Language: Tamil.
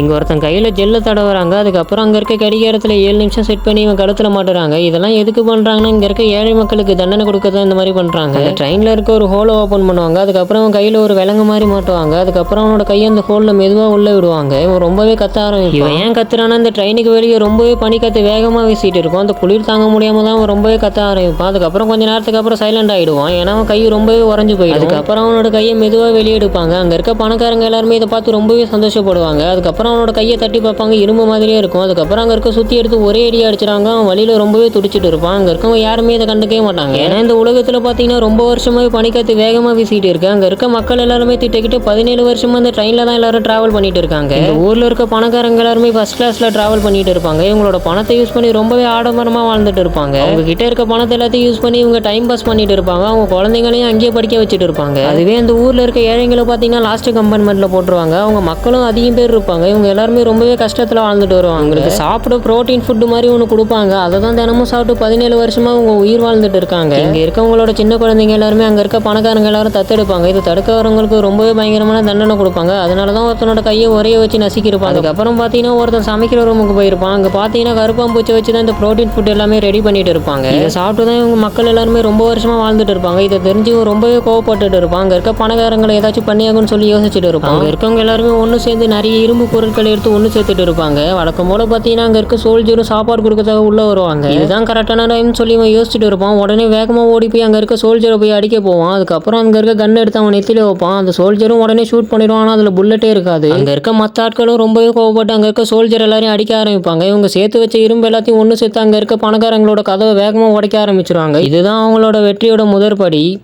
இங்கே ஒருத்தன் கையில் ஜெல்லை தடவுறாங்க அதுக்கப்புறம் அங்கே இருக்க கடிகாரத்தில் ஏழு நிமிஷம் செட் பண்ணி இவன் கழுத்தில் மாட்டுறாங்க. இதெல்லாம் எதுக்கு பண்ணுறாங்கன்னா இங்கே இருக்க ஏழை மக்களுக்கு தண்டனை கொடுக்க தான் இந்த மாதிரி பண்ணுறாங்க ட்ரெயினில் இருக்க ஒரு ஹோலை ஓப்பன் பண்ணுவாங்க. அதுக்கப்புறம் அவன் கையில் ஒரு விலங்கு மாதிரி மாட்டுவாங்க. அதுக்கப்புறம் அவனோட கையை அந்த ஹோலில் மெதுவாக உள்ளே விடுவாங்க. இவன் ரொம்பவே கத்த ஆரம்பிப்பான். இவன் ஏன் கத்துறான்னா இந்த ட்ரெயினுக்கு வெளியே ரொம்பவே பனி காத்து வேகமாக வீசிட்டு இருக்கும். அந்த குளிர் தாங்க முடியாம தான் அவன் ரொம்பவே கத்த ஆரம்பிப்பான். அதுக்கப்புறம் கொஞ்ச நேரத்துக்கு அப்புறம் சைலண்ட் ஆயிடுவான். ஏன்னா அவன் கை ரொம்பவே உறைஞ்சு போயிடும். அதுக்கப்புறம் அவனோட கையை மெதுவாக வெளியே எடுப்பாங்க. அங்கே இருக்க பணக்காரங்க எல்லாருமே இதை பார்த்து ரொம்பவே சந்தோஷப்படுவாங்க. அதுக்கப்புறம் அவனோட கையை தட்டி பார்ப்பாங்க. இரும்பு மாதிரியே இருக்கும். அதுக்கப்புறம் அங்கே இருக்க சுற்றி எடுத்து ஒரே அடி அடிச்சிடாங்க அவன் வழியில் ரொம்பவே துடிச்சிட்டு இருப்பான். அங்கே இருக்கவங்க யாருமே இதை கண்டுக்கவே மாட்டாங்க. ஏன்னா இந்த உலகத்தில் பார்த்தீங்கன்னா ரொம்ப வருஷமாகவே பனிக்காத்து வேகமாக வீசிட்டு இருக்கு. அங்கே இருக்க மக்கள் எல்லாருமே திட்டக்கிட்டு பதினேழு வருஷமாக இந்த ட்ரெயினில் தான் எல்லாரும் ட்ராவல் பண்ணிட்டு இருக்காங்க. ஊரில் இருக்க பணக்காரங்க எல்லாருமே ஃபர்ஸ்ட் கிளாஸில் ட்ராவல் பண்ணிட்டு இருப்பாங்க. இவங்களோட பணத்தை யூஸ் பண்ணி ரொம்பவே ஆடம்பரமாக வாழ்ந்துட்டு இருப்பாங்க. அவங்க கிட்ட இருக்க பணத்தை எல்லாத்தையும் யூஸ் பண்ணி இவங்க டைம் பாஸ் பண்ணிட்டு இருப்பாங்க. அவங்க குழந்தைங்களையும் அங்கேயே படிக்க வச்சுட்டு இருப்பாங்க. அதுவே அந்த ஊரில் இருக்க ஏழைங்களை பார்த்தீங்கன்னா லாஸ்ட் கம்பார்ட்மெண்ட்டில் போட்டுருவாங்க. அவங்க மக்களும் அதிகம் பேர் இருப்பாங்க. இவங்க எல்லாருமே ரொம்பவே கஷ்டத்தில் வாழ்ந்துட்டு வருவாங்க. அவங்களுக்கு சாப்பிட ப்ரோட்டீன் ஃபுட்டு மாதிரி ஒன்று கொடுப்பாங்க. அதை தான் தினமும் சாப்பிட்டு பதினேழு வருஷமா அவங்க உயிர் வாழ்ந்துட்டு இருக்காங்க. இங்கே இருக்கவங்களோட சின்ன குழந்தைங்க எல்லாருமே அங்கே இருக்க பணக்காரங்க எல்லாரும் தத்தெடுப்பாங்க. இது தடுக்க வரவங்களுக்கு ரொம்பவே பயங்கரமான தண்டனை கொடுப்பாங்க. அதனால தான் ஒருத்தனோட கையை ஒரே வச்சு நசுக்கியிருப்பாங்க. அதுக்கப்புறம் பார்த்தீங்கன்னா ஒருத்தன் சமைக்கிற ரூமுக்கு போயிருப்பான். அங்கே பார்த்தீங்கன்னா கருப்பாம்பூச்சி வச்சு தான் இந்த ப்ரோட்டீன் ஃபுட் எல்லாமே ரெடி பண்ணிட்டு இருப்பாங்க. இதை சாப்பிட்டு தான் இவங்க மக்கள் எல்லாருமே ரொம்ப வருஷமா வாழ்ந்துட்டு இருப்பாங்க. இதை தெரிஞ்சு ரொம்பவே கோவப்பட்டுட்டு இருப்பான் அங்கே இருக்க பணக்காரங்களை ஏதாச்சும் பண்ணியாகும்னு சொல்லி யோசிச்சுட்டு இருப்பான் அங்கே இருக்கவங்க எல்லாருமே ஒன்று சேர்ந்து நிறைய இரும்பு பொருட்களை எடுத்து ஒன்று சேர்த்துட்டு இருப்பாங்க. வழக்கம் போல பார்த்தீங்கன்னா அங்கே இருக்க சோல்ஜரும் சாப்பாடு கொடுக்கறதுக்காக உள்ள வருவாங்க. இதுதான் கரெக்டான டைம்னு சொல்லி இவன் யோசிச்சுட்டு இருப்பான். உடனே வேகமாக ஓடி போய் அங்கே இருக்க சோல்ஜரை போய் அடிக்க போவான். அதுக்கப்புறம் அங்கே இருக்க கன் எடுத்து அவன் நெத்தில வைப்பான். அந்த சோல்ஜரும் உடனே ஷூட் பண்ணிடுவான். ஆனால் அதில் புல்லட்டே இருக்காது. அங்கே இருக்க மற்ற ஆட்களும் ரொம்பவே கோவப்பட்டு அங்கே இருக்க சோல்ஜர் எல்லாரையும் அடிக்க ஆரம்பிப்பாங்க. இவங்க சேர்த்து வச்ச இரும்பு எல்லாத்தையும் ஒன்று சேர்த்து அங்கே இருக்க பணக்காரங்களோட கதவை வேகமாக உடைக்க ஆரம்பிச்சிருவாங்க. இதுதான் அவங்களோட வெற்றியோட முதற்படி.